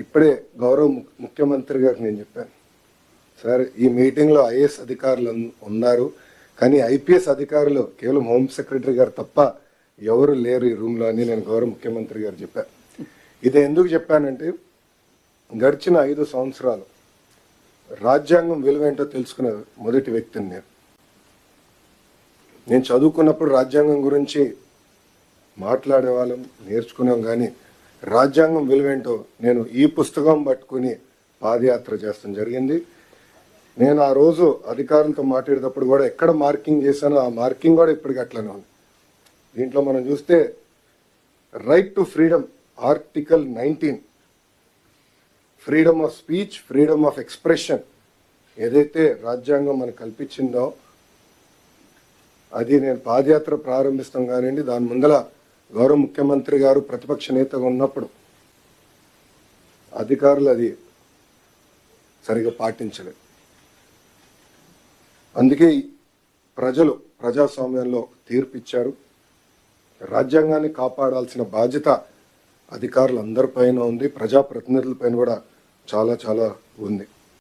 ఇప్పుడే గౌరవ ముఖ్యమంత్రి గారికి నేను చెప్పాను. సార్ ఈ మీటింగ్లో ఐఏఎస్ అధికారులు ఉన్నారు కానీ ఐపీఎస్ అధికారులు కేవలం హోమ్ సెక్రటరీ గారు తప్ప ఎవరు లేరు ఈ రూమ్లో అని నేను గౌరవ ముఖ్యమంత్రి గారు చెప్పాను ఇది ఎందుకు చెప్పానంటే గడిచిన ఐదు సంవత్సరాలు రాజ్యాంగం విలువేంటో తెలుసుకున్న మొదటి వ్యక్తిని నేను. నేను చదువుకున్నప్పుడు రాజ్యాంగం గురించి మాట్లాడే వాళ్ళం నేర్చుకున్నాం కానీ రాజ్యాంగం విలువేంటో నేను ఈ పుస్తకం పట్టుకుని పాదయాత్ర చేస్తాం జరిగింది. నేను ఆ రోజు అధికారులతో మాట్లాడేటప్పుడు కూడా ఎక్కడ మార్కింగ్ చేశానో ఆ మార్కింగ్ కూడా ఇప్పటికి అట్లనే ఉంది. దీంట్లో మనం చూస్తే right to freedom article nineteen. Freedom of speech freedom of expression ఏదైతే రాజ్యాంగం మనకు కల్పించిందో అది నేను పాదయాత్ర ప్రారంభిస్తాం కానివ్వండి దాని ముందల గౌరవ ముఖ్యమంత్రి గారు ప్రతిపక్ష నేతగా ఉన్నప్పుడు అధికారులు అది సరిగా పాటించలేదు. అందుకే ప్రజలు ప్రజాస్వామ్యంలో తీర్పు ఇచ్చారు. రాజ్యాంగాన్ని కాపాడాల్సిన బాధ్యత అధికారులందరిపైన ఉంది. ప్రజాప్రతినిధులపైన కూడా చాలా చాలా ఉంది.